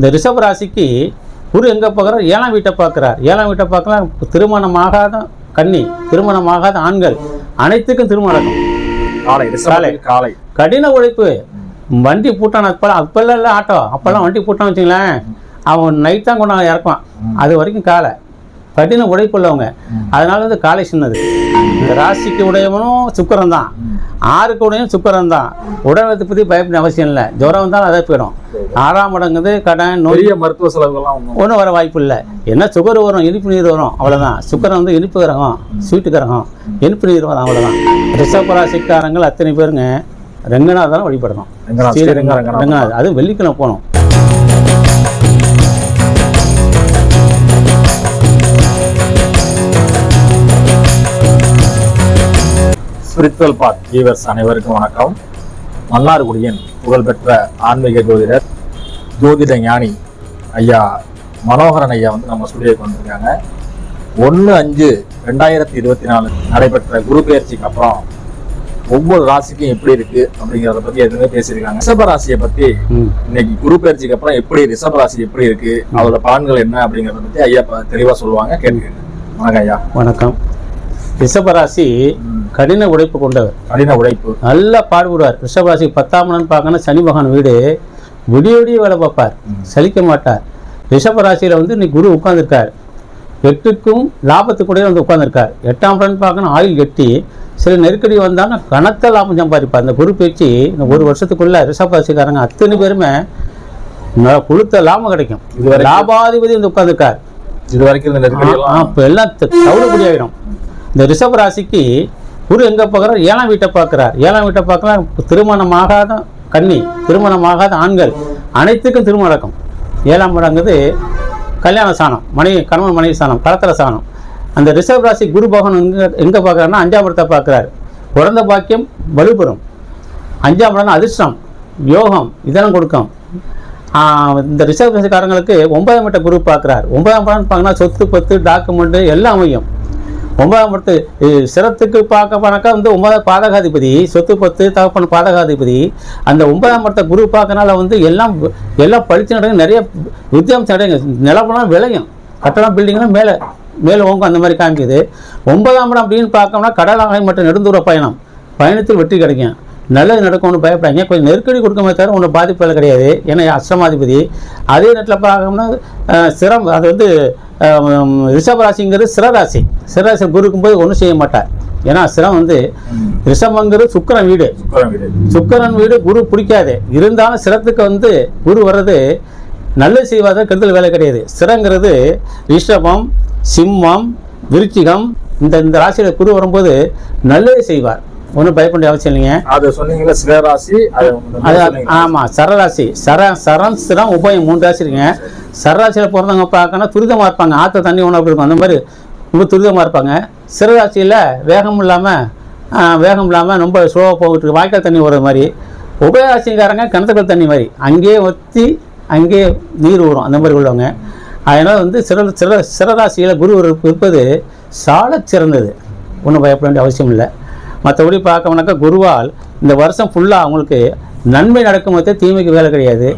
இந்த ரிஷப ராசிக்கு குரு எங்கே பார்க்குறார் ஏழாம் வீட்டை பார்க்குறார். ஏழாம் வீட்டை பார்க்கலாம் திருமணமாகாத கன்னி திருமணமாகாத ஆண்கள் அனைத்துக்கும் திருமணம் காலை ரிஷபத்தில் காலை. கடின உழைப்பு. வண்டி பூட்டான அப்பெல்லாம் அப்பெல்லாம் இல்லை ஆட்டோ. அப்போல்லாம் வண்டி பூட்டான்னு வச்சுங்களேன் அவன் நைட் தான் கொண்டு இறக்குவான். அது வரைக்கும் காலை. கடின உழைப்பு உள்ளவங்க. அதனால வந்து காலை சின்னது. இந்த ராசிக்கு உடையவனும் சுக்கரன் தான் ஆறுக்கு உடையும் சுக்கரன் தான் உடல்நலத்தை பற்றி பயப்பட அவசியம் இல்லை. ஜுரம் வந்தாலும் அதை போயிடும். ஆறாம் இடங்குது கடன் நோய். மருத்துவ செலவுகள்லாம் ஒன்றும் வர வாய்ப்பு இல்லை. என்ன சுகர் வரும் இனிப்பு நீர் வரும் அவ்வளோதான் சுக்கரன் வந்து இனிப்பு கிரகம் ஸ்வீட்டு கிரகம். இனிப்பு நீர் வரும் அவ்வளோதான் ரிஷப ராசிக்காரங்கள் அத்தனை பேருங்க. ரெங்கநாதன் வழிபடணும். ரெங்கநாத், ஸ்ரீ ஸ்ரீரங்கம் ரெங்கநாத். ரெங்கநாத் அது வெள்ளிக்கிழமை போகணும். ஸ்பிரிச்சுவல் பாத் வியூவர்ஸ் அனைவருக்கும் வணக்கம். மன்னார்குடியின் புகழ்பெற்ற ஆன்மீக ஜோதிடர் ஜோதிட ஞானி ஐயா மனோகரன் ஐயா வந்து நம்ம ஸ்டுடியோக்கு வந்திருக்காங்க. ஒன்று அஞ்சு ரெண்டாயிரத்தி இருபத்தி நாலு நடைபெற்ற குரு பெயர்ச்சிக்கு அப்புறம் ஒவ்வொரு ராசிக்கும் எப்படி இருக்கு அப்படிங்கிறத பத்தி எதுவுமே பேசியிருக்காங்க. ரிஷப ராசியை பத்தி இன்னைக்கு குரு பெயர்ச்சிக்கு அப்புறம் எப்படி ரிஷப ராசி எப்படி இருக்கு அதோட பலன்கள் என்ன அப்படிங்கறத பத்தி ஐயா தெளிவா சொல்லுவாங்க. கேட்டுக்கங்க வணக்கம் ஐயா. வணக்கம். ரிஷபராசி கடின உழைப்பு கொண்டவர். கடின உழைப்பு நல்லா பாடுபடுவார் ரிஷபராசி பத்தாம் இடம் பார்க்கணும் சனி பகவான் வீடு. விடிய விடிய வேலை பார்ப்பார். சலிக்க மாட்டார். ரிஷபராசியில் வந்து இன்னைக்கு குரு உட்கார்ந்திருக்கார். எட்டுக்கும் லாபத்துக்கூடயே வந்து உட்கார்ந்திருக்கார். எட்டாம் இடம் பார்க்கணும் ஆயில் கட்டி. சில நெருக்கடி வந்தாலும் கனத்த லாபம் சம்பாதிப்பார். இந்த குரு பேச்சு இந்த ஒரு வருஷத்துக்குள்ள ரிஷபராசிக்காரங்க அத்தனை பேருமே கொடுத்த லாபம் கிடைக்கும். லாபாதிபதி வந்து உட்கார்ந்திருக்கார். இது வரைக்கும் இப்போ எல்லாம் தவிடுபடி ஆகிடும் இந்த ரிஷப ராசிக்கு குரு எங்கே பார்க்குறார் ஏழாம் வீட்டை பார்க்குறார். ஏழாம் வீட்டை பார்க்கலாம் திருமணமாகாத கன்னி திருமணமாகாத ஆண்கள் அனைத்துக்கும் திருமணக்கம். ஏழாம் வீடங்கிறது கல்யாண சாணம் மனைவி கணவன் மனைவி சாணம் கலத்திர சாணம். அந்த ரிஷப ராசி குரு பகவான் எங்கே எங்கே பார்க்குறாருன்னா அஞ்சாம் இடத்தை பார்க்குறாரு. குழந்த பாக்கியம் வலுபெறும். அஞ்சாம் இடம் அதிர்ஷ்டம் யோகம் இதெல்லாம் கொடுக்கும். இந்த ரிசர்வ் ராசிக்காரங்களுக்கு ஒன்பதாம் வீட்டை குரு பார்க்குறார். ஒன்பதாம் படம் பார்த்தீங்கன்னா சொத்து பத்து டாக்குமெண்ட்டு எல்லாம் அமையும். ஒன்பதாம் பத்து இது சிரத்துக்கு பார்க்க போனாக்கா வந்து ஒன்பதாம் பாதகாதிபதி சொத்து பத்து தகப்பன் பாதகாதிபதி. அந்த ஒன்பதாம் படத்தை குரு பார்க்கனால வந்து எல்லாம் எல்லாம் படித்து நடங்க நிறைய வித்தியாசம் நடங்க நிலப்பெல்லாம் விளையும். கட்டடம் பில்டிங்லாம் மேலே மேலே ஓங்கும் அந்த மாதிரி காமிக்குது. ஒன்பதாம் இடம் அப்படின்னு பார்க்கணும்னா கடலாகை மற்றும் நெடுந்தூர பயணம். பயணத்தில் வெற்றி கிடைக்கும். நல்லது நடக்கும்னு பயப்படாங்க கொஞ்சம் நெருக்கடி கொடுக்குமே தவிர ஒன்றும் பாதிப்புகள் கிடையாது. ஏன்னா அஷ்டமாதிபதி அதே நேரத்தில் பார்க்கணும்னா சிரம் அது வந்து ரிஷபராசிங்கிறது சிரராசி. சிரராசி குருக்கும் போது ஒன்றும் செய்ய மாட்டார். ஏன்னா சிரம் வந்து ரிஷபங்கிறது சுக்கிரன் வீடு. சுக்கரன் வீடு. சுக்கிரன் வீடு குரு பிடிக்காது. இருந்தாலும் சிரத்துக்கு வந்து குரு வர்றது நல்லது செய்வாத கெடுதல் வேலை கிடையாது. சிரங்கிறது ரிஷபம் சிம்மம் விருச்சிகம் இந்த இந்த ராசியில் குரு வரும்போது நல்லது செய்வார். ஒன்றும் பயப்பட வேண்டிய அவசியம் இல்லைங்க. அது சொன்னீங்கல்ல சிவராசி அது. ஆமாம் சரராசி. சர சரம் சிரம் உபயம் மூணு ராசி இருக்குங்க. சரராசியில் பிறந்தவங்க பார்க்கணும் துரிதமாக இருப்பாங்க. ஆற்ற தண்ணி ஒன்று அப்படி இருக்கும் அந்த மாதிரி ரொம்ப துரிதமாக இருப்பாங்க. சிறராசியில் வேகம் இல்லாமல் வேகம் இல்லாமல் ரொம்ப ஸ்லோவாக போகிட்டு வாய்க்கால் தண்ணி ஓடுற மாதிரி. உபயராசிக்காரங்க கிணத்துக்கள் தண்ணி மாதிரி. அங்கேயே ஒத்தி அங்கேயே நீர் ஊறும். அந்த மாதிரி உள்ளவங்க. அதனால் வந்து சிற சிற சிறராசியில் குரு இருப்ப- இருப்பது சாலச் சிறந்தது ஒன்றும் பயப்பட வேண்டிய அவசியம் இல்லை. மற்றபடி பார்க்கணும்னாக்கா குருவால் இந்த வருஷம் ஃபுல்லாக அவங்களுக்கு நன்மை நடக்கும் போதே தீமைக்கு வேலை கிடையாது.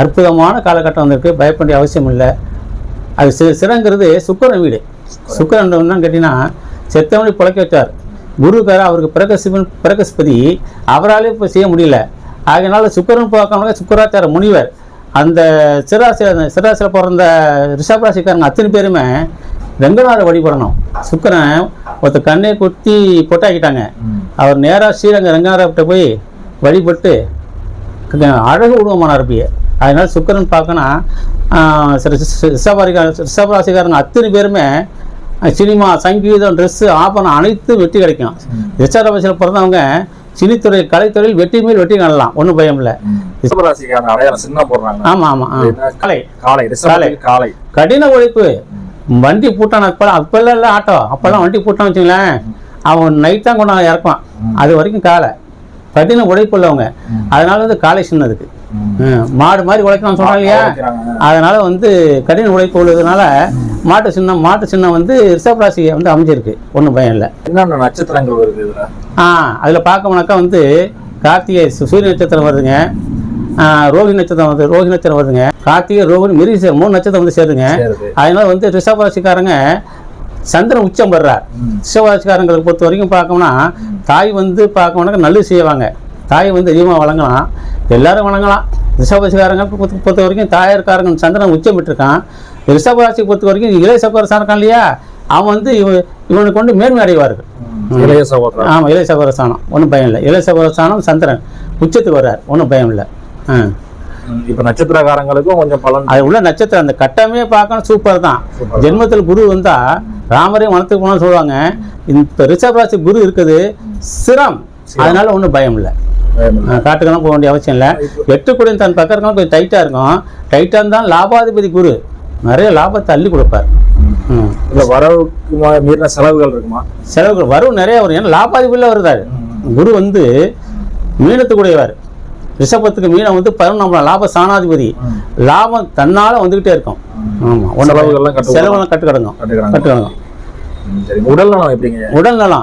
அற்புதமான காலகட்டம் வந்திருக்கு பயப்பட அவசியம் இல்லை. அது சி சிறங்கிறது சுக்கரன் வீடு. சுக்கரன் என்னன்னு கேட்டிங்கன்னா செத்தவனை பிழைக்க வச்சார் குருக்கார அவருக்கு பிரகசிபன் பிரகஸ்பதி. அவராலே இப்போ செய்ய முடியல. அதனால் சுக்கரன் பார்க்கணும்னா சுக்கராச்சார முனிவர். அந்த சிராசில சிராசில பிறந்த ரிஷபராசிக்காரங்க அத்தனை பேருமே ரெங்கநாத வழிபடணும். சுக்கரன் ஒருத்த கண்ணை குத்தி பொட்டாக்கிட்டாங்க. அவர் நேராக ஸ்ரீரங்க ரங்கநாதர்கிட்ட போய் வழிபட்டு அழகு உருவமானார் பிய அதனால சுக்கரன் பார்க்கணும் ரிஷபாரிகா ரிஷபராசிக்காரங்க அத்தனை பேருமே சினிமா சங்கீதம் ட்ரெஸ்ஸு ஆபரணம் அனைத்தும் வெற்றி கிடைக்கும். ரிஷபராசியில் பிறந்தவங்க சினித்துறை கலைத்துறையில் வெற்றி மேல் வெற்றி காணலாம். ஒன்றும் பயம் இல்லை. ரிஷபராசிக்கான அடையாளம் சின்ன போடுறாங்க. ஆமாம் ஆமாம்? கலை. காலை. காலை. கடின உழைப்பு. வண்டி பூட்டான அப்பெல்லாம் அப்பெல்லாம் இல்லை ஆட்டோ. அப்பெல்லாம் வண்டி பூட்டான்னு வச்சுங்களேன். அவன் நைட் தான் கொண்டு இறக்குவான். அது வரைக்கும் காலை. கடின உழைப்பு உள்ளவங்க அதனால வந்து காலை சின்னதுக்கு மாடு மாதிரி உழைக்கணும்னு சொன்னாங்க இல்லையா. அதனால வந்து கடின உழைப்பு உள்ளதுனால மாட்டு சின்னம் மாட்டு சின்னம் வந்து ரிஷப் வந்து அமைஞ்சிருக்கு. ஒன்றும் பயம் இல்லை. என்னென்ன நட்சத்திரங்கள் வருது ஆ அதில் பார்க்கணுனாக்கா வந்து கார்த்திகை சூரிய நட்சத்திரம் வருதுங்க. ரோஹி நட்சத்திரம் வந்து ரோஹி நட்சத்திரம் வருதுங்க. கார்த்திகை ரோஹிணி மிருக மூணு நட்சத்திரம் வந்து சேருங்க சேருது. அதனால வந்து ரிஷபராசிக்காரங்க சந்திரன் உச்சம் பெறார். ம். ரிஷபராசிக்காரங்களை பொறுத்த வரைக்கும் பார்க்கணும்னா தாய் வந்து பார்க்கணும்னா நல்லது செய்வாங்க. தாய் வந்து அதிகமாக வழங்கலாம். எல்லாரும் வழங்கலாம். ரிஷபராசிக்காரங்க பொறுத்த வரைக்கும் தாயாருக்காரங்க சந்திரன் உச்சம் பெற்றிருக்கான். ரிஷபராசியை பொறுத்த வரைக்கும் இளைய சகோதரசான் இருக்கான் இல்லையா? அவன் வந்து இவன் இவனுக்கு கொண்டு மேன்மை அடைவார்கள். இளைய சகோதரர். ஆமாம் இளைய சகோதரஸ்தானம் ஒன்றும் பயம் இல்லை. இளைய சகோதரஸ்தானம் சந்திரன் உச்சத்துக்கு வர்றார். ஒன்றும் பயம் இல்லை. இப்ப நட்சத்திரக்காரங்களுக்கும் கொஞ்சம் பலன் அது உள்ள நட்சத்திரம் அந்த கட்டமே பார்க்கணும் சூப்பர் தான். ஜென்மத்தில் குரு வந்தா ராமரே வனத்துக்கு போனோம்னு சொல்லுவாங்க. இந்த ரிஷப ராசி குரு இருக்குது சிரம். அதனால ஒன்றும் பயம் இல்லை. காட்டுக்கெல்லாம் போக வேண்டிய அவசியம் இல்லை. எட்டு கூட தன் பக்கம் இருக்கலாம் கொஞ்சம் டைட்டாக இருக்கும். டைட்டாக இருந்தால் லாபாதிபதி குரு. நிறைய லாபத்தை அள்ளி கொடுப்பார். இல்ல வரவுக்கு மீறின செலவுகள் இருக்குமா? செலவுகள் வரும் நிறைய வரும். ஏன்னா லாபாதிபதியில் வருதாரு. குரு வந்து மீனத்துக்குடையவர் ரிஷபத்துக்கு மீனம் வந்து பதினொன்றாம் லாப சாணாதிபதி லாபம் தன்னால வந்துகிட்டே இருக்கும். ஆமா செலவுகள்லாம் கட்டு செலவெல்லாம் கட்டு கிடங்கும் கட்டு கிடங்கும் உடல் நலம் எப்படிங்க? உடல் நலம்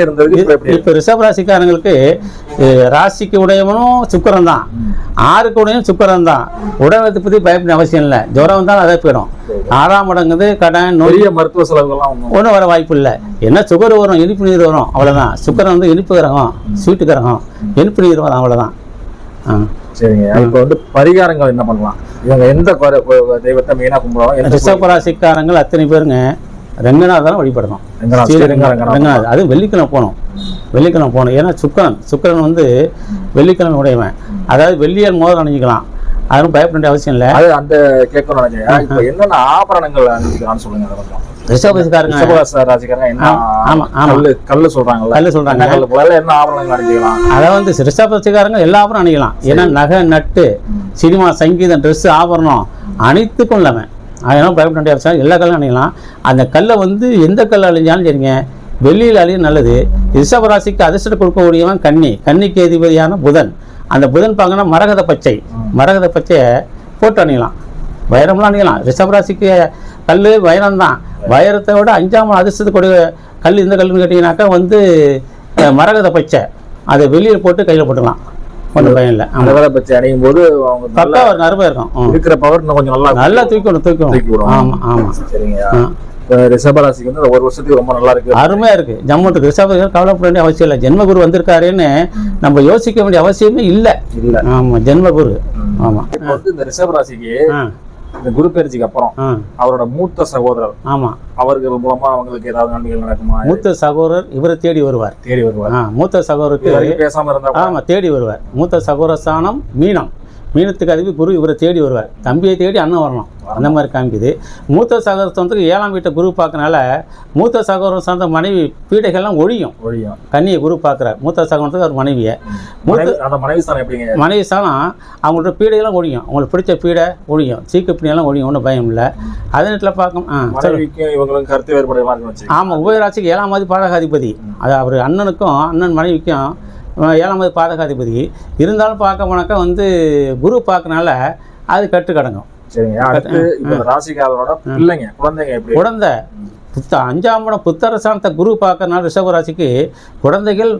இருந்தது இப்ப ரிஷபராசிக்காரங்களுக்கு ராசிக்கு உடையவனும் சுக்கரன் தான் ஆறுக்கு உடையவன் சுக்கரன் தான் உடல்நலத்தை பற்றி பயப்பட அவசியம் இல்லை. ஜுரம் வந்தாலும் அதே போயிடும். ஆறாம் மடங்குது கடன் நோய் மருத்துவ செலவுகள்லாம் ஒண்ணும் ஒன்றும் வர வாய்ப்பு இல்லை. என்ன சுகர் வரும் இனிப்பு நீர் வரும் அவ்வளோதான் சுக்கரன் வந்து இனிப்பு கிரகம் ஸ்வீட்டு கிரகம் இனிப்பு நீர் வரும் அவ்வளோதான் சரிங்க. இப்ப வந்து பரிகாரங்கள் என்ன பண்ணலாம்? இவங்க எந்த தெய்வத்தை மெயினா கும்பிடுறோம் எந்த ரிஷபராசிக்காரங்கள் அத்தனை பேருங்க வழிபடணும். ரங்கநாத், ஸ்ரீ ஸ்ரீரங்க ரங்கநாத். அதுவும் வெள்ளிக்கிழமை போகணும். வெள்ளிக்கிழமை போகணும். ஏன்னா சுக்கரன் சுக்கரன் வந்து வெள்ளிக்கிழமை உடையவன். அதாவது வெள்ளியால் மோதிரம் அணிஞ்சிக்கலாம். அதுவும் பயப்பட வேண்டிய அவசியம் இல்லை. அது அந்த கேட்கணும் இப்ப என்னென்ன ஆபரணங்கள் அணிஞ்சுக்கலாம்னு சொல்லுங்க கல்லு சொல்றாங்கல்ல? கல்லு சொல்றாங்க. என்ன ஆபரணங்கள் அணிஞ்சுக்கலாம்? வந்து ரிஷபராசிக்காரங்க எல்லாரும் அணியலாம். ஏன்னா நகை நட்டு சினிமா சங்கீதம் ட்ரெஸ் ஆபரணம் அனைத்துக்கும் இல்லாமல் அதனால பயப்பட வேண்டிய. எல்லா கல்லும் அணியலாம். அந்த கல்லை வந்து எந்த கல் அழிஞ்சாலும் சரிங்க. வெள்ளியில் அழியும் நல்லது. ரிஷபராசிக்கு அதிர்ஷ்டம் கொடுக்கக்கூடியவன் கன்னி. கன்னிக்கு அதிபதியான புதன். அந்த புதன் பார்க்கணும் மரகத பச்சை. மரகத பச்சையை போட்டு அணியலாம். வைரம்லாம் அணியலாம். ரிஷபராசிக்கு கல் வைரம் தான் வைரத்தை விட அஞ்சாம் அதிர்ஷ்டத்துக்கூடிய கல் இந்த கல்லுன்னு கேட்டிங்கனாக்கா வந்து மரகத பச்சை. அதை வெளியில் போட்டு கையில் போட்டுக்கலாம். ஒன்றும் பயம் இல்லை. ஆமாம் மரகத பச்சை அணியும் போது அவங்க நல்லா ஒரு நரம்பு இருக்கும். இருக்கிற பவர் இன்னும் கொஞ்சம் நல்லா நல்லா தூக்கணும் தூக்கி தூக்கணும் விடும். ஆமாம் ஆமாம் சரிங்க. ரிஷபராசிக்கு வந்து ஒரு வருஷத்துக்கு ரொம்ப நல்லா இருக்கு. அருமையாக இருக்குது ஜம்முட்டு ரிஷபம் கவலைப்பட வேண்டிய அவசியம் இல்லை. ஜென்மகுரு வந்திருக்காருன்னு நம்ம யோசிக்க வேண்டிய அவசியமே இல்லை. இல்ல. ஆமாம் ஜென்மகுரு. வந்து இந்த ரிஷபராசிக்கு இந்த குரு பயிற்சிக்கு அப்புறம் அவரோட மூத்த சகோதரர். ஆமாம் அவர்கள் மூலமா அவங்களுக்கு ஏதாவது நன்மைகள் நடக்குமா? மூத்த சகோதரர் இவரை தேடி வருவார். தேடி வருவார். மூத்த வரைக்கும் பேசாம இருந்தா ஆமாம் தேடி வருவார். மூத்த சகோதர ஸ்தானம் மீனம். மீனத்துக்கு அதிபதி குரு இவரை தேடி வருவார். தம்பியை தேடி அண்ணன் வரணும். அந்த மாதிரி காமிக்குது. மூத்த சகோதர ஸ்தானத்துக்கு ஏழாம் வீட்டை குரு பார்க்கனால மூத்த சகோதர ஸ்தானத்த மனைவி பீடைகள்லாம் ஒழியும். ஒழியும். கன்னியை குரு பார்க்குறார். மூத்த சகோதரத்துக்கு அவர் மனைவியை. மூத்த மனைவி- அந்த மனைவி ஸ்தானம் எப்படிங்க? மனைவி ஸ்தானம் அவங்களோட பீடையெல்லாம் ஒழியும். அவங்களுக்கு பிடிச்ச பீடை ஒழியும். சீக்கு பீடையெல்லாம் ஒழியும். ஒன்றும் பயம் இல்லை. அதே நேரத்தில் பார்க்கும் ஆ இவங்களுக்கும் கருத்து வேறுபாடு ஆமாம் உபயராசிக்கு ஏழாம் மாதிரி பாதகாதிபதி. அது அவர் அண்ணனுக்கும் அண்ணன் மனைவிக்கும் அஹ், ஏழாம் மாதிரி பாதகாதிபதி. இருந்தாலும் பார்க்க போனாக்கா வந்து குரு பார்க்கனால அது கட்டு கடங்கும் ராசிக்காரரோட பிள்ளைங்க குழந்தைங்க குழந்தை. புத்த அஞ்சாம் படம் புத்தரசானத்தை குரு பார்க்கறனால ரிஷபராசிக்கு குழந்தைகள்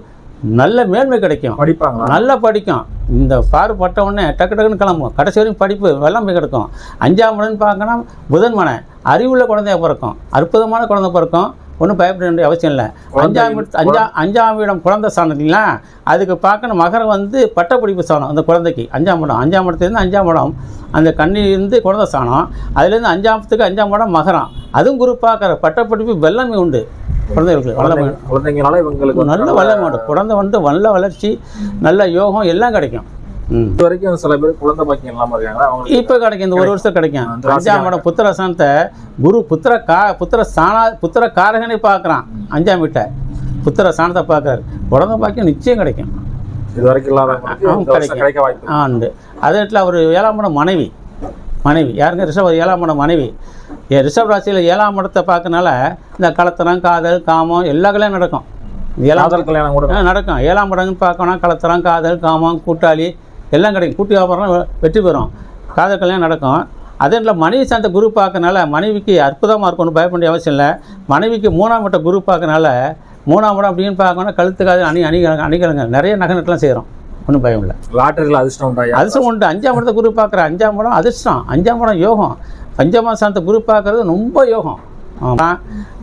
நல்ல மேன்மை கிடைக்கும். படிப்பாங்களா? நல்லா படிக்கும். இந்த பாரு பட்ட உடனே டக்கு டக்குன்னு கிளம்பும் கடைசி வரைக்கும் படிப்பு வெள்ளம் போய் கிடக்கும். அஞ்சாம் மடன் பார்க்கணும் புதன் மனை அறிவுள்ள குழந்தைய பிறக்கும். அற்புதமான குழந்தை பிறக்கும். ஒன்றும் பயப்பட வேண்டிய அவசியம் இல்லை. அஞ்சாம் அஞ்சா அஞ்சாம் இடம் குழந்தை ஸ்தானம் இல்லைங்களா? அதுக்கு பார்க்கணும். மகரம் வந்து பட்டப்படிப்பு ஸ்தானம் அந்த குழந்தைக்கு. அஞ்சாம் இடம் அஞ்சாம் இடத்துலேருந்து அஞ்சாம் இடம் அந்த கண்ணிலிருந்து குழந்தை ஸ்தானம் அதுலேருந்து அஞ்சாமத்துக்கு அஞ்சாம் இடம் மகரம். அதுவும் குரு பார்க்குற பட்டப்படிப்பு வெள்ளமே உண்டு குழந்தைகளுக்கு. வல்லமை குழந்தைங்க- குழந்தைங்கனால இவங்களுக்கு நல்ல வல்லமை உண்டு. குழந்தை வந்து நல்ல வளர்ச்சி நல்ல யோகம் எல்லாம் கிடைக்கும். இது வரைக்கும் சில பேர் குழந்தை பாக்கியம் இல்லாம இருக்காங்க இப்போ கிடைக்கும் இந்த ஒரு வருஷம் கிடைக்கும். அஞ்சாம் இடம் புத்திர சாந்தத்தை குரு புத்திர கா புத்திர சாணா புத்திர காரகனை பார்க்குறான். அஞ்சாம் வீட்டை. புத்திர சாணத்தை பார்க்குறாரு. குழந்தை பாக்கியம் நிச்சயம் கிடைக்கும். இது வரைக்கும் வருஷம் கிடைக்கும். ஆ உண்டு. அதே இடத்துல அவர் ஏழாம் இடம் மனைவி. மனைவி. யாருங்க? ரிஷப் ஏழாம் இடம் மனைவி. ரிஷப் ராசியில் ஏழாம் இடத்தை பார்க்கனால இந்த கலத்தரம் காதல் காமம் எல்லா கல்யாணம் நடக்கும் ஏழாம் கல்யாணம் கூட நடக்கும். ஏழாம் இடம்னு பார்க்கணும் கலத்தரம் காதல் காமம் கூட்டாளி எல்லாம் கிடைக்கும். கூட்டு வியாபாரம் வெற்றி பெறும். காதல் கல்யாணம் நடக்கும். அதே இல்லை மனைவி சார்ந்த குரு பார்க்கனால மனைவிக்கு அற்புதமாக இருக்கணும் பயப்பட வேண்டிய அவசியம் இல்லை. மனைவிக்கு மூணாம் இட்ட குரு பார்க்கனால மூணாம் இடம் அப்படின்னு பார்க்கணும் கழுத்துக்காது அணி அணிகலங்க அணிகலங்க நிறைய நகை நட்டுலாம் செய்கிறோம் ஒன்றும் பயம் இல்லை. லாட்டரியில் அதிர்ஷ்டம் உண்டா அதிர்ஷ்டம் உண்டு. அஞ்சாம் இடத்த குரு பார்க்குற அஞ்சாம் இடம் அதிர்ஷ்டம். அஞ்சாம் இடம் யோகம். பஞ்சமா சாந்த குரு பார்க்கறது ரொம்ப யோகம். ஆமாம்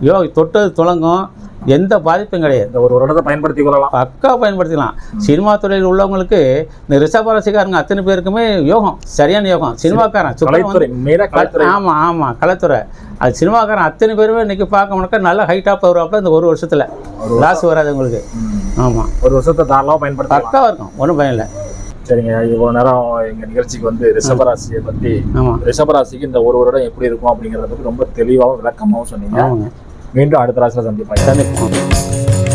யோ தொட்டது துளங்கும். எந்த பாதிப்பும் கிடையாது. இந்த ஒரு வருடத்தை பயன்படுத்திக் கொள்ளலாம். பக்கா பயன்படுத்திக்கலாம். சினிமா துறையில் உள்ளவங்களுக்கு இந்த ரிஷபராசிக்காரங்க அத்தனை பேருக்குமே யோகம் சரியான யோகம். சினிமாக்காரன் ஆமாம் ஆமாம் கலைத்துறை அது சினிமாக்காரன் அத்தனை பேருமே இன்னைக்கு பார்க்கணும்னாக்கா நல்ல ஹைட்டாக வருவாப்புல இந்த ஒரு வருஷத்தில். லாஸ் வராது உங்களுக்கு. ஆமாம் ஒரு வருஷத்தை தாராளமாக பயன்படுத்தலாம் பக்காவாக இருக்கும். ஒன்றும் பயம் இல்லை. சரிங்க. இவ்வளவு நேரம் எங்க நிகழ்ச்சிக்கு வந்து ரிஷபராசியை பத்தி ஆமாம் ரிஷபராசிக்கு இந்த ஒரு வருடம் எப்படி இருக்கும் அப்படிங்கறத பத்தி ரொம்ப தெளிவாகவும் விளக்கமாகவும் சொன்னீங்க. மீண்டும் அடுத்த ராசியில சந்திப்பாங்க சந்திப்போம்